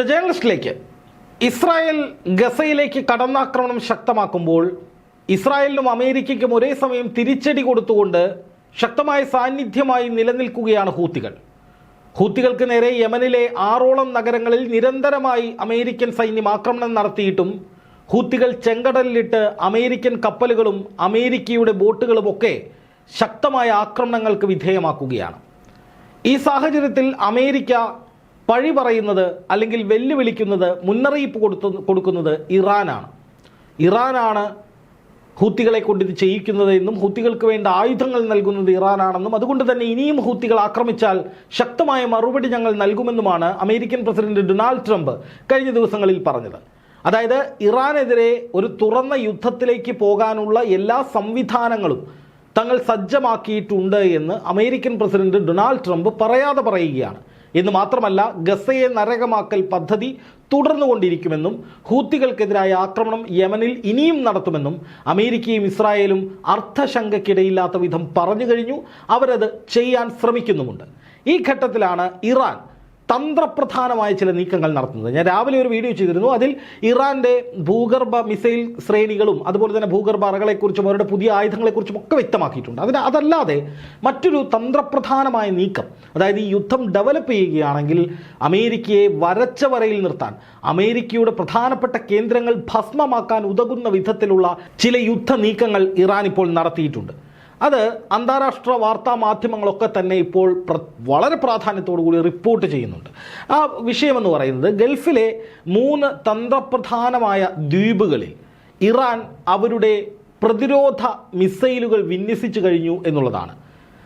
The ജേണലിസ്റ്റിലേക്ക് Israel ഗസയിലേക്ക് കടന്നാക്രമണം ശക്തമാക്കുമ്പോൾ ഇസ്രായേലിനും അമേരിക്കയ്ക്കും ഒരേ സമയം തിരിച്ചടി കൊടുത്തുകൊണ്ട് ശക്തമായ സാന്നിധ്യമായി നിലനിൽക്കുകയാണ് ഹൂത്തികൾ. ഹൂത്തികൾക്ക് നേരെ യമനിലെ ആറോളം നഗരങ്ങളിൽ നിരന്തരമായി അമേരിക്കൻ സൈന്യം ആക്രമണം നടത്തിയിട്ടും ഹൂത്തികൾ ചെങ്കടലിലിട്ട് അമേരിക്കൻ കപ്പലുകളും അമേരിക്കയുടെ ബോട്ടുകളുമൊക്കെ ശക്തമായ ആക്രമണങ്ങൾക്ക് വിധേയമാക്കുകയാണ്. ഈ സാഹചര്യത്തിൽ അമേരിക്ക പഴി പറയുന്നത് അല്ലെങ്കിൽ വെല്ലുവിളിക്കുന്നത് മുന്നറിയിപ്പ് കൊടുത്തു കൊടുക്കുന്നത് ഇറാനാണ്. ഇറാനാണ് ഹൂത്തികളെ കൊണ്ട് ഇത് ചെയ്യിക്കുന്നത് എന്നും ഹൂത്തികൾക്ക് വേണ്ട ആയുധങ്ങൾ നൽകുന്നത് ഇറാനാണെന്നും അതുകൊണ്ട് തന്നെ ഇനിയും ഹൂത്തികൾ ആക്രമിച്ചാൽ ശക്തമായ മറുപടി ഞങ്ങൾ നൽകുമെന്നുമാണ് അമേരിക്കൻ പ്രസിഡന്റ് ഡൊണാൾഡ് ട്രംപ് കഴിഞ്ഞ ദിവസങ്ങളിൽ പറഞ്ഞത്. അതായത് ഇറാനെതിരെ ഒരു തുറന്ന യുദ്ധത്തിലേക്ക് പോകാനുള്ള എല്ലാ സംവിധാനങ്ങളും തങ്ങൾ സജ്ജമാക്കിയിട്ടുണ്ട് എന്ന് അമേരിക്കൻ പ്രസിഡന്റ് ഡൊണാൾഡ് ട്രംപ് പറയാതെ പറയുകയാണ്. എന്ന് മാത്രമല്ല ഗസയെ നരകമാക്കൽ പദ്ധതി തുടർന്നുകൊണ്ടിരിക്കുമെന്നും ഹൂത്തികൾക്കെതിരായ ആക്രമണം യമനിൽ ഇനിയും നടത്തുമെന്നും അമേരിക്കയും ഇസ്രായേലും അർത്ഥശങ്കയ്ക്കിടയില്ലാത്ത വിധം പറഞ്ഞു കഴിഞ്ഞു. അവരത് ചെയ്യാൻ ശ്രമിക്കുന്നുമുണ്ട്. ഈ ഘട്ടത്തിലാണ് ഇറാൻ തന്ത്രപ്രധാനമായ ചില നീക്കങ്ങൾ നടത്തുന്നത്. ഞാൻ രാവിലെ ഒരു വീഡിയോ ചെയ്തിരുന്നു. അതിൽ ഇറാന്റെ ഭൂഗർഭ മിസൈൽ ശ്രേണികളും അതുപോലെ തന്നെ ഭൂഗർഭ അറകളെക്കുറിച്ചും അവരുടെ പുതിയ ആയുധങ്ങളെക്കുറിച്ചും ഒക്കെ വ്യക്തമാക്കിയിട്ടുണ്ട്. അതിന് അതല്ലാതെ മറ്റൊരു തന്ത്രപ്രധാനമായ നീക്കം അതായത് ഈ യുദ്ധം ഡെവലപ്പ് ചെയ്യുകയാണെങ്കിൽ അമേരിക്കയെ വരച്ച വരയിൽ നിർത്താൻ അമേരിക്കയുടെ പ്രധാനപ്പെട്ട കേന്ദ്രങ്ങൾ ഭസ്മമാക്കാൻ ഉതകുന്ന വിധത്തിലുള്ള ചില യുദ്ധ നീക്കങ്ങൾ ഇറാൻ ഇപ്പോൾ നടത്തിയിട്ടുണ്ട്. അത് അന്താരാഷ്ട്ര വാർത്താ മാധ്യമങ്ങളൊക്കെ തന്നെ ഇപ്പോൾ വളരെ പ്രാധാന്യത്തോടു കൂടി റിപ്പോർട്ട് ചെയ്യുന്നുണ്ട്. ആ വിഷയമെന്ന് പറയുന്നത് ഗൾഫിലെ മൂന്ന് തന്ത്രപ്രധാനമായ ദ്വീപുകളിൽ ഇറാൻ അവരുടെ പ്രതിരോധ മിസൈലുകൾ വിന്യസിച്ചു കഴിഞ്ഞു എന്നുള്ളതാണ്.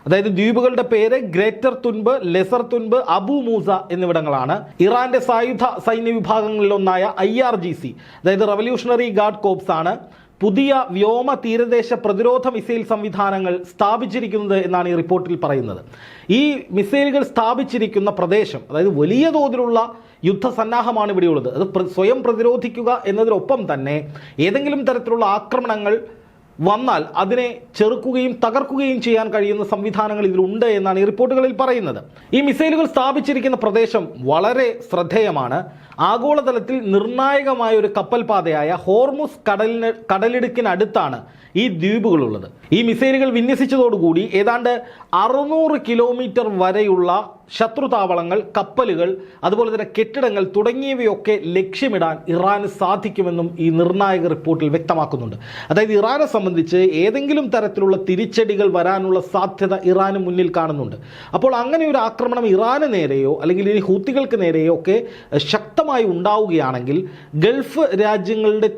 അതായത് ദ്വീപുകളുടെ പേര് Greater Tunb Lesser Tunb Abu Musa എന്നിവിടങ്ങളാണ്. ഇറാന്റെ സായുധ സൈന്യ വിഭാഗങ്ങളിലൊന്നായ ഐ ആർ ജി സി അതായത് റവല്യൂഷണറി ഗാർഡ് കോപ്സ് ആണ് പുതിയ വ്യോമ തീരദേശ പ്രതിരോധ മിസൈൽ സംവിധാനങ്ങൾ സ്ഥാപിച്ചിരിക്കുന്നത് എന്നാണ് ഈ റിപ്പോർട്ടിൽ പറയുന്നത്. ഈ മിസൈലുകൾ സ്ഥാപിച്ചിരിക്കുന്ന പ്രദേശം അതായത് വലിയ തോതിലുള്ള യുദ്ധസന്നാഹമാണ് ഇവിടെയുള്ളത്. അത് സ്വയം പ്രതിരോധിക്കുക എന്നതിനൊപ്പം തന്നെ ഏതെങ്കിലും തരത്തിലുള്ള ആക്രമണങ്ങൾ വന്നാൽ അതിനെ ചെറുക്കുകയും തകർക്കുകയും ചെയ്യാൻ കഴിയുന്ന സംവിധാനങ്ങൾ ഇതിലുണ്ട് എന്നാണ് ഈ റിപ്പോർട്ടുകളിൽ പറയുന്നത്. ഈ മിസൈലുകൾ സ്ഥാപിച്ചിരിക്കുന്ന പ്രദേശം വളരെ ശ്രദ്ധേയമാണ്. ആഗോളതലത്തിൽ നിർണായകമായ ഒരു കപ്പൽപാതയായ ഹോർമുസ് കടലിന് കടലിടുക്കിനടുത്താണ് ഈ ദ്വീപുകളുള്ളത്. ഈ മിസൈലുകൾ വിന്യസിച്ചതോടുകൂടി ഏതാണ്ട് അറുന്നൂറ് കിലോമീറ്റർ വരെയുള്ള ശത്രു താവളങ്ങൾ കപ്പലുകൾ അതുപോലെ തന്നെ കെട്ടിടങ്ങൾ തുടങ്ങിയവയൊക്കെ ലക്ഷ്യമിടാൻ ഇറാന് സാധിക്കുമെന്നും ഈ നിർണായക റിപ്പോർട്ടിൽ വ്യക്തമാക്കുന്നുണ്ട്. അതായത് ഇറാനെ സംബന്ധിച്ച് ഏതെങ്കിലും തരത്തിലുള്ള തിരിച്ചടികൾ വരാനുള്ള സാധ്യത ഇറാന് മുന്നിൽ കാണുന്നുണ്ട്. അപ്പോൾ അങ്ങനെ ഒരു ആക്രമണം ഇറാന് നേരെയോ അല്ലെങ്കിൽ ഇനി ഹൂത്തികൾക്ക് നേരെയോ ഒക്കെ ശക്തമായി ഉണ്ടാവുകയാണെങ്കിൽ ഗൾഫ് രാജ്യങ്ങളുടെ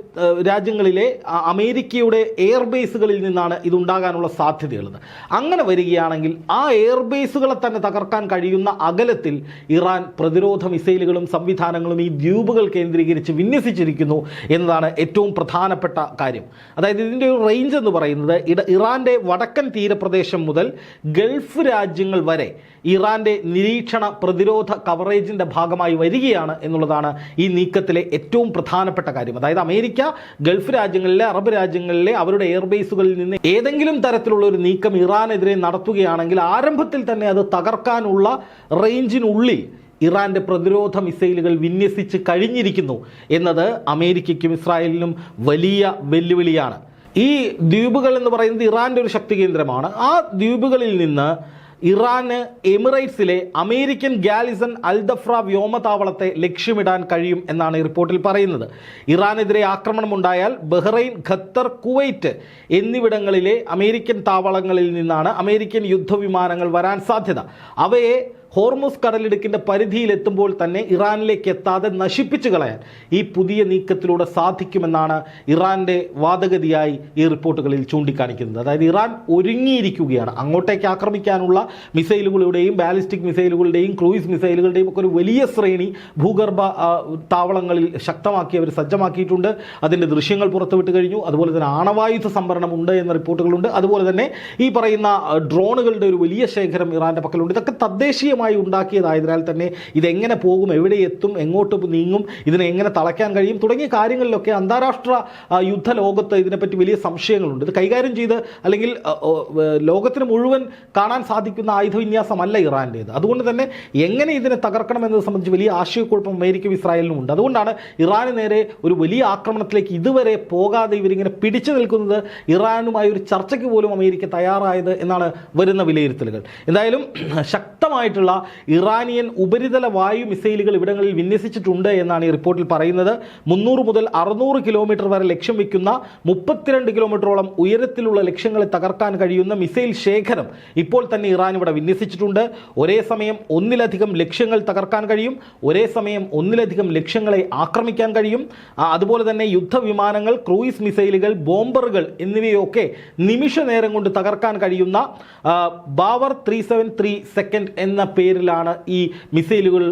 രാജ്യങ്ങളിലെ അമേരിക്കയുടെ എയർബേസുകളിൽ നിന്നാണ് ഇതുണ്ടാകാനുള്ള സാധ്യതയുള്ളത്. അങ്ങനെ വരികയാണെങ്കിൽ ആ എയർബേസുകളെ തന്നെ തകർക്കാൻ കഴിയുന്ന അകലത്തിൽ ഇറാൻ പ്രതിരോധ മിസൈലുകളും സംവിധാനങ്ങളും ഈ ദ്വീപുകൾ കേന്ദ്രീകരിച്ച് വിന്യസിച്ചിരിക്കുന്നു എന്നതാണ് ഏറ്റവും പ്രധാനപ്പെട്ട കാര്യം. അതായത് ഇതിന്റെ ഒരു റേഞ്ച് എന്ന് പറയുന്നത് ഇട ഇറാന്റെ വടക്കൻ തീരപ്രദേശം മുതൽ ഗൾഫ് രാജ്യങ്ങൾ വരെ ഇറാന്റെ നിരീക്ഷണ പ്രതിരോധ കവറേജിന്റെ ഭാഗമായി വരികയാണ് എന്നുള്ളതാണ് ഈ നീക്കത്തിലെ ഏറ്റവും പ്രധാനപ്പെട്ട കാര്യം. അതായത് അമേരിക്ക ഗൾഫ് രാജ്യങ്ങളിലെ അറബ് രാജ്യങ്ങളിലെ അവരുടെ എയർബേസുകളിൽ നിന്ന് ഏതെങ്കിലും തരത്തിലുള്ള ഒരു നീക്കം ഇറാനെതിരെ നടത്തുകയാണെങ്കിൽ ആരംഭത്തിൽ തന്നെ അത് തകർക്കാനുള്ള റേഞ്ചിനുള്ളിൽ ഇറാന്റെ പ്രതിരോധ മിസൈലുകൾ വിന്യസിച്ച് കഴിഞ്ഞിരിക്കുന്നു എന്നത് അമേരിക്കയ്ക്കും ഇസ്രായേലിനും വലിയ വെല്ലുവിളിയാണ്. ഈ ദ്വീപുകൾ എന്ന് പറയുന്നത് ഇറാന്റെ ഒരു ശക്തി കേന്ദ്രമാണ്. ആ ദ്വീപുകളിൽ നിന്ന് ഇറാന് എമിറേറ്റ്സിലെ അമേരിക്കൻ ഗാലിസൺ അൽദഫ്ര വ്യോമതാവളത്തെ ലക്ഷ്യമിടാൻ കഴിയും എന്നാണ് റിപ്പോർട്ടിൽ പറയുന്നത്. ഇറാനെതിരെ ആക്രമണമുണ്ടായാൽ ബഹ്റൈൻ ഖത്തർ കുവൈറ്റ് എന്നിവിടങ്ങളിലെ അമേരിക്കൻ താവളങ്ങളിൽ നിന്നാണ് അമേരിക്കൻ യുദ്ധവിമാനങ്ങൾ വരാൻ സാധ്യത. അവയെ ഹോർമുസ് കടലിടുക്കിന്റെ പരിധിയിലെത്തുമ്പോൾ തന്നെ ഇറാനിലേക്ക് എത്താതെ നശിപ്പിച്ചു കളയാൻ ഈ പുതിയ നീക്കത്തിലൂടെ സാധിക്കുമെന്നാണ് ഇറാന്റെ വാദഗതിയായി ഈ റിപ്പോർട്ടുകളിൽ ചൂണ്ടിക്കാണിക്കുന്നത്. അതായത് ഇറാൻ ഒരുങ്ങിയിരിക്കുകയാണ്. അങ്ങോട്ടേക്ക് ആക്രമിക്കാനുള്ള മിസൈലുകളുടെയും ബാലിസ്റ്റിക് മിസൈലുകളുടെയും ക്രൂയിസ് മിസൈലുകളുടെയും ഒക്കെ ഒരു വലിയ ശ്രേണി ഭൂഗർഭ താവളങ്ങളിൽ ശക്തമാക്കി അവർ സജ്ജമാക്കിയിട്ടുണ്ട്. അതിന്റെ ദൃശ്യങ്ങൾ പുറത്തുവിട്ട് കഴിഞ്ഞു. അതുപോലെ തന്നെ ആണവായുധ സംഭരണം ഉണ്ട് എന്ന റിപ്പോർട്ടുകളുണ്ട്. അതുപോലെ തന്നെ ഈ പറയുന്ന ഡ്രോണുകളുടെ ഒരു വലിയ ശേഖരം ഇറാന്റെ പക്കലുണ്ട്. ഇതൊക്കെ തദ്ദേശീയമായ തദ്ദേശീയമായി ഉണ്ടാക്കിയതായതിനാൽ തന്നെ ഇതെങ്ങനെ പോകും എവിടെ എത്തും എങ്ങോട്ട് നീങ്ങും ഇതിനെ എങ്ങനെ തളയ്ക്കാൻ കഴിയും തുടങ്ങിയ കാര്യങ്ങളിലൊക്കെ അന്താരാഷ്ട്ര യുദ്ധ ലോകത്ത് ഇതിനെപ്പറ്റി വലിയ സംശയങ്ങളുണ്ട്. ഇത് കൈകാര്യം ചെയ്ത് അല്ലെങ്കിൽ ലോകത്തിന് മുഴുവൻ കാണാൻ സാധിക്കുന്ന ആയുധവിന്യാസമല്ല ഇറാന്റേത് അതുകൊണ്ട് തന്നെ എങ്ങനെ ഇതിനെ തകർക്കണം എന്നത് സംബന്ധിച്ച് വലിയ ആശയക്കുഴപ്പം അമേരിക്കയും ഇസ്രായേലിനും ഉണ്ട്. അതുകൊണ്ടാണ് ഇറാന് നേരെ ഒരു വലിയ ആക്രമണത്തിലേക്ക് ഇതുവരെ പോകാതെ ഇവരിങ്ങനെ പിടിച്ചു നിൽക്കുന്നത് ഇറാനുമായി ഒരു ചർച്ചയ്ക്ക് പോലും അമേരിക്ക തയ്യാറായത് എന്നാണ് വരുന്ന വിലയിരുത്തലുകൾ. എന്തായാലും ശക്തമായിട്ടുള്ള ഇറാനിയൻ ഉപരിതല വായു മിസൈലുകൾ ഇവിടങ്ങളിൽ വിന്യസിച്ചിട്ടുണ്ട് എന്നാണ് ഈ റിപ്പോർട്ടിൽ പറയുന്നത്. മുന്നൂറ് മുതൽ അറുന്നൂറ് കിലോമീറ്റർ വരെ ലക്ഷ്യം വയ്ക്കുന്ന മുപ്പത്തിരണ്ട് കിലോമീറ്ററോളം ഉയരത്തിലുള്ള ലക്ഷ്യങ്ങളെ തകർക്കാൻ കഴിയുന്ന മിസൈൽ ശേഖരം ഇപ്പോൾ തന്നെ ഇറാൻ ഇവിടെ വിന്യസിച്ചിട്ടുണ്ട്. ഒരേ സമയം ഒന്നിലധികം ലക്ഷ്യങ്ങൾ തകർക്കാൻ കഴിയും. ഒരേ സമയം ഒന്നിലധികം ലക്ഷ്യങ്ങളെ ആക്രമിക്കാൻ കഴിയും. അതുപോലെ തന്നെ യുദ്ധവിമാനങ്ങൾ ക്രൂയിസ് മിസൈലുകൾ ബോംബറുകൾ എന്നിവയൊക്കെ നിമിഷ നേരം കൊണ്ട് തകർക്കാൻ കഴിയുന്ന Bavar three seven three second എന്ന പേരിലാണ് ഈ മിസൈലുകൾ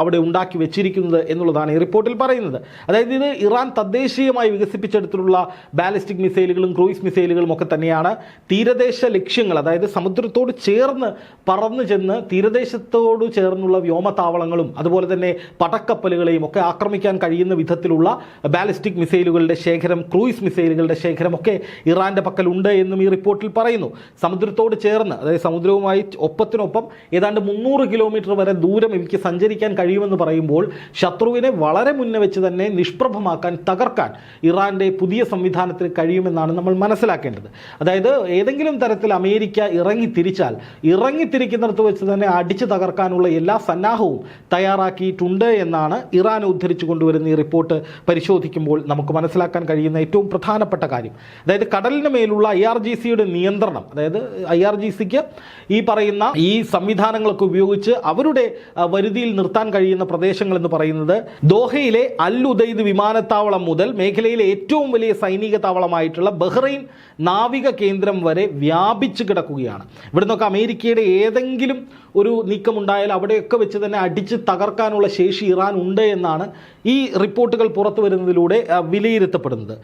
അവിടെ ഉണ്ടാക്കി വെച്ചിരിക്കുന്നത് എന്നുള്ളതാണ് ഈ റിപ്പോർട്ടിൽ പറയുന്നത്. അതായത് ഇത് ഇറാൻ തദ്ദേശീയമായി വികസിപ്പിച്ചെടുത്തിട്ടുള്ള ബാലിസ്റ്റിക് മിസൈലുകളും ക്രൂയിസ് മിസൈലുകളും ഒക്കെ തന്നെയാണ് തീരദേശ ലക്ഷ്യങ്ങൾ അതായത് സമുദ്രത്തോട് ചേർന്ന് പറന്നു ചെന്ന് തീരദേശത്തോട് ചേർന്നുള്ള വ്യോമതാവളങ്ങളും അതുപോലെ തന്നെ പടക്കപ്പലുകളെയും ഒക്കെ ആക്രമിക്കാൻ കഴിയുന്ന വിധത്തിലുള്ള ബാലിസ്റ്റിക് മിസൈലുകളുടെ ശേഖരം ക്രൂയിസ് മിസൈലുകളുടെ ശേഖരം ഒക്കെ ഇറാന്റെ പക്കലുണ്ട് എന്നും ഈ റിപ്പോർട്ടിൽ പറയുന്നു. സമുദ്രത്തോട് ചേർന്ന് അതായത് സമുദ്രവുമായി ഒപ്പത്തിനൊപ്പം ഏതാണ്ട് മുന്നൂറ് കിലോമീറ്റർ വരെ ദൂരം എനിക്ക് സഞ്ചരിക്കാൻ കഴിയുമെന്ന് പറയുമ്പോൾ ശത്രുവിനെ വളരെ മുന്നേ വെച്ച് തന്നെ നിഷ്പ്രഭമാക്കാൻ തകർക്കാൻ ഇറാന്റെ പുതിയ സംവിധാനത്തിന് കഴിയുമെന്നാണ് നമ്മൾ മനസ്സിലാക്കേണ്ടത്. അതായത് ഏതെങ്കിലും തരത്തിൽ അമേരിക്ക ഇറങ്ങി തിരിച്ചാൽ ഇറങ്ങി തിരിക്കുന്നിടത്ത് വെച്ച് തന്നെ അടിച്ചു തകർക്കാനുള്ള എല്ലാ സന്നാഹവും തയ്യാറാക്കിയിട്ടുണ്ട് എന്നാണ് ഇറാൻ ഉദ്ധരിച്ചു കൊണ്ടുവരുന്ന ഈ റിപ്പോർട്ട് പരിശോധിക്കുമ്പോൾ നമുക്ക് മനസ്സിലാക്കാൻ കഴിയുന്ന ഏറ്റവും പ്രധാനപ്പെട്ട കാര്യം. അതായത് കടലിന് മേലുള്ള ഐ ആർ ജി സിയുടെ നിയന്ത്രണം അതായത് ഐ ആർ ജി സിക്ക് ഈ പറയുന്ന ഈ സംവിധാനങ്ങളൊക്കെ ഉപയോഗിച്ച് അവരുടെ വരുതിയിൽ നിർത്താൻ കഴിയുന്ന പ്രദേശങ്ങൾ എന്ന് പറയുന്നത് ദോഹയിലെ അൽ ഉദൈദ് വിമാനത്താവളം മുതൽ മേഖലയിലെ ഏറ്റവും വലിയ സൈനിക താവളമായിട്ടുള്ള ബഹ്റൈൻ നാവിക കേന്ദ്രം വരെ വ്യാപിച്ചു കിടക്കുകയാണ്. ഇവിടെ നിന്നൊക്കെ അമേരിക്കയുടെ ഏതെങ്കിലും ഒരു നീക്കമുണ്ടായാൽ അവിടെയൊക്കെ വെച്ച് തന്നെ അടിച്ച് തകർക്കാനുള്ള ശേഷി ഇറാൻ ഉണ്ട് എന്നാണ് ഈ റിപ്പോർട്ടുകൾ പുറത്തു വരുന്നതിലൂടെ വിലയിരുത്തപ്പെടുന്നത്.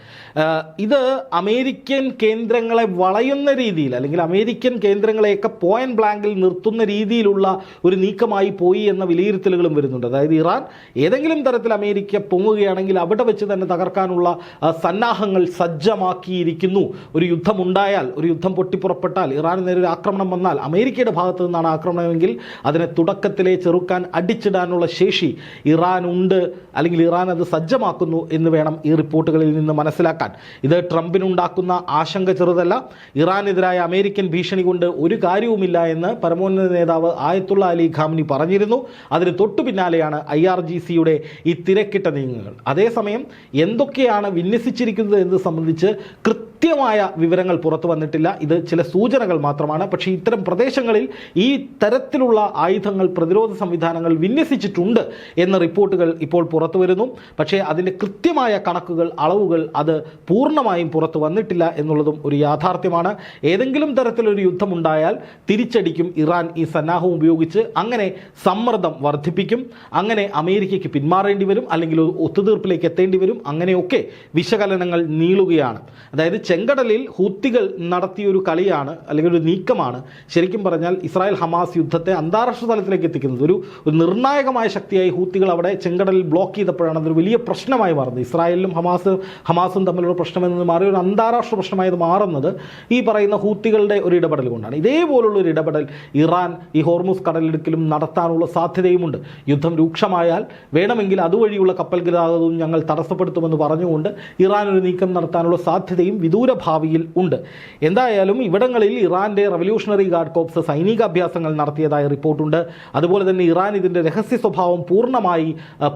ഇത് അമേരിക്കൻ കേന്ദ്രങ്ങളെ വളയുന്ന രീതിയിൽ അല്ലെങ്കിൽ അമേരിക്കൻ കേന്ദ്രങ്ങളെയൊക്കെ പോയിന്റ് ബ്ലാങ്കിൽ നിർത്തുന്ന രീതിയിലുള്ള ഒരു നീക്കമായി പോയി എന്ന വിലയിരുത്തലുകളും വരുന്നുണ്ട്. അതായത് ഇറാൻ ഏതെങ്കിലും തരത്തിൽ അമേരിക്ക പൊങ്ങുകയാണെങ്കിൽ അവിടെ വെച്ച് തന്നെ തകർക്കാനുള്ള സന്നാഹങ്ങൾ സജ്ജമാക്കിയിരിക്കുന്നു. ഒരു യുദ്ധമുണ്ടായാൽ ഒരു യുദ്ധം പൊട്ടിപ്പുറപ്പെട്ടാൽ ഇറാന് നേരെ ഒരു ആക്രമണം വന്നാൽ അമേരിക്കയുടെ ഭാഗത്തു നിന്നാണ് ആക്രമണമെങ്കിൽ അതിനെ തുടക്കത്തിലെ ചെറുക്കാൻ അടിച്ചിടാനുള്ള ശേഷി ഇറാൻ ഉണ്ട്. അല്ലെങ്കിൽ ഇറാൻ അത് സജ്ജമാക്കുന്നു എന്ന് വേണം ഈ റിപ്പോർട്ടുകളിൽ നിന്ന് മനസ്സിലാക്കാൻ. ഇത് ട്രംപിനുണ്ടാക്കുന്ന ആശങ്ക ചെറുതല്ല. ഇറാനെതിരായ അമേരിക്കൻ ഭീഷണി കൊണ്ട് ഒരു കാര്യവുമില്ല എന്ന് പരമോന്നത നേതാവ് ആയത്തുള്ള അലി ഖാമിനി പറഞ്ഞിരുന്നു. അതിന് തൊട്ടു പിന്നാലെയാണ് ഐ ആർ ജി സിയുടെ ഈ തിരക്കിട്ട നീങ്ങുകൾ. അതേസമയം എന്തൊക്കെയാണ് വിന്യസിച്ചിരിക്കുന്നത് എന്ന് സംബന്ധിച്ച് കൃത്യമായ വിവരങ്ങൾ പുറത്തു വന്നിട്ടില്ല. ഇത് ചില സൂചനകൾ മാത്രമാണ്. പക്ഷേ ഇത്തരം പ്രദേശങ്ങളിൽ ഈ തരത്തിലുള്ള ആയുധങ്ങൾ പ്രതിരോധ സംവിധാനങ്ങൾ വിന്യസിച്ചിട്ടുണ്ട് എന്ന റിപ്പോർട്ടുകൾ ഇപ്പോൾ പുറത്തു വരുന്നു. പക്ഷേ അതിന്റെ കൃത്യമായ കണക്കുകൾ അളവുകൾ അത് പൂർണമായും പുറത്തു വന്നിട്ടില്ല എന്നുള്ളതും ഒരു യാഥാർത്ഥ്യമാണ്. ഏതെങ്കിലും തരത്തിലൊരു യുദ്ധമുണ്ടായാൽ തിരിച്ചടിക്കും. ഇറാൻ ഈ സന്നാഹം ഉപയോഗിച്ച് അങ്ങനെ സമ്മർദ്ദം വർദ്ധിപ്പിക്കും. അങ്ങനെ അമേരിക്കയ്ക്ക് പിന്മാറേണ്ടി വരും. അല്ലെങ്കിൽ ഒത്തുതീർപ്പിലേക്ക് എത്തേണ്ടി വരും. അങ്ങനെയൊക്കെ വിശകലനങ്ങൾ നീളുകയാണ്. അതായത് ചെങ്കടലിൽ ഹൂത്തികൾ നടത്തിയൊരു കളിയാണ് അല്ലെങ്കിൽ ഒരു നീക്കമാണ് ശരിക്കും പറഞ്ഞാൽ ഇസ്രായേൽ ഹമാസ് യുദ്ധത്തെ അന്താരാഷ്ട്ര തലത്തിലേക്ക് എത്തിക്കുന്നത്. ഒരു നിർണായകമായ ശക്തിയായി ഹൂത്തികൾ അവിടെ ചെങ്കടലിൽ ബ്ലോക്ക് ചെയ്തപ്പോഴാണ് അതൊരു വലിയ പ്രശ്നമായി മാറുന്നത്. ഇസ്രായേലിലും ഹമാസ് ഹമാസും തമ്മിലുള്ള പ്രശ്നമെന്ന് മാറി ഒരു അന്താരാഷ്ട്ര പ്രശ്നമായത് മാറുന്നത് ഈ പറയുന്ന ഹൂത്തികളുടെ ഒരു ഇടപെടൽ കൊണ്ടാണ്. ഇതേപോലുള്ള ഒരു ഇടപെടൽ ഇറാൻ ഈ ഹോർമുസ് കടലിടുക്കിലും നടത്താനുള്ള സാധ്യതയുമുണ്ട്. യുദ്ധം രൂക്ഷമായാൽ വേണമെങ്കിൽ അതുവഴിയുള്ള കപ്പൽ ഗതാഗതവും ഞങ്ങൾ തടസ്സപ്പെടുത്തുമെന്ന് പറഞ്ഞുകൊണ്ട് ഇറാൻ ഒരു നീക്കം നടത്താനുള്ള സാധ്യതയും ഭാവിയിൽ ഉണ്ട്. എന്തായാലും ഇവിടങ്ങളിൽ ഇറാന്റെ റവല്യൂഷണറി ഗാർഡ് കോപ്സ് സൈനികാഭ്യാസങ്ങൾ നടത്തിയതായ റിപ്പോർട്ടുണ്ട്. അതുപോലെ തന്നെ ഇറാൻ ഇതിന്റെ രഹസ്യ സ്വഭാവം പൂർണമായി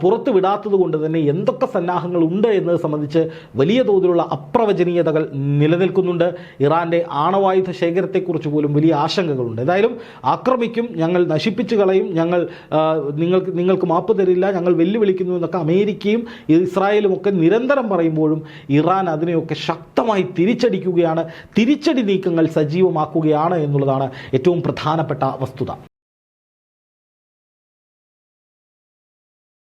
പുറത്തുവിടാത്തത് കൊണ്ട് തന്നെ എന്തൊക്കെ സന്നാഹങ്ങൾ ഉണ്ട് എന്നത് സംബന്ധിച്ച് വലിയ തോതിലുള്ള അപ്രവചനീയതകൾ നിലനിൽക്കുന്നുണ്ട്. ഇറാന്റെ ആണവായുധ ശേഖരത്തെക്കുറിച്ച് പോലും വലിയ ആശങ്കകളുണ്ട്. എന്തായാലും ആക്രമിക്കും ഞങ്ങൾ നശിപ്പിച്ചു കളയും ഞങ്ങൾ നിങ്ങൾക്ക് നിങ്ങൾക്ക് മാപ്പ് തരില്ല ഞങ്ങൾ വെല്ലുവിളിക്കുന്നു എന്നൊക്കെ അമേരിക്കയും ഇസ്രായേലും ഒക്കെ നിരന്തരം പറയുമ്പോഴും ഇറാൻ അതിനെയൊക്കെ ശക്തമായി തിരിച്ചടിക്കുകയാണ്. തിരിച്ചടി നീക്കങ്ങൾ സജീവമാക്കുകയാണ് എന്നുള്ളതാണ് ഏറ്റവും പ്രധാനപ്പെട്ട വസ്തുത.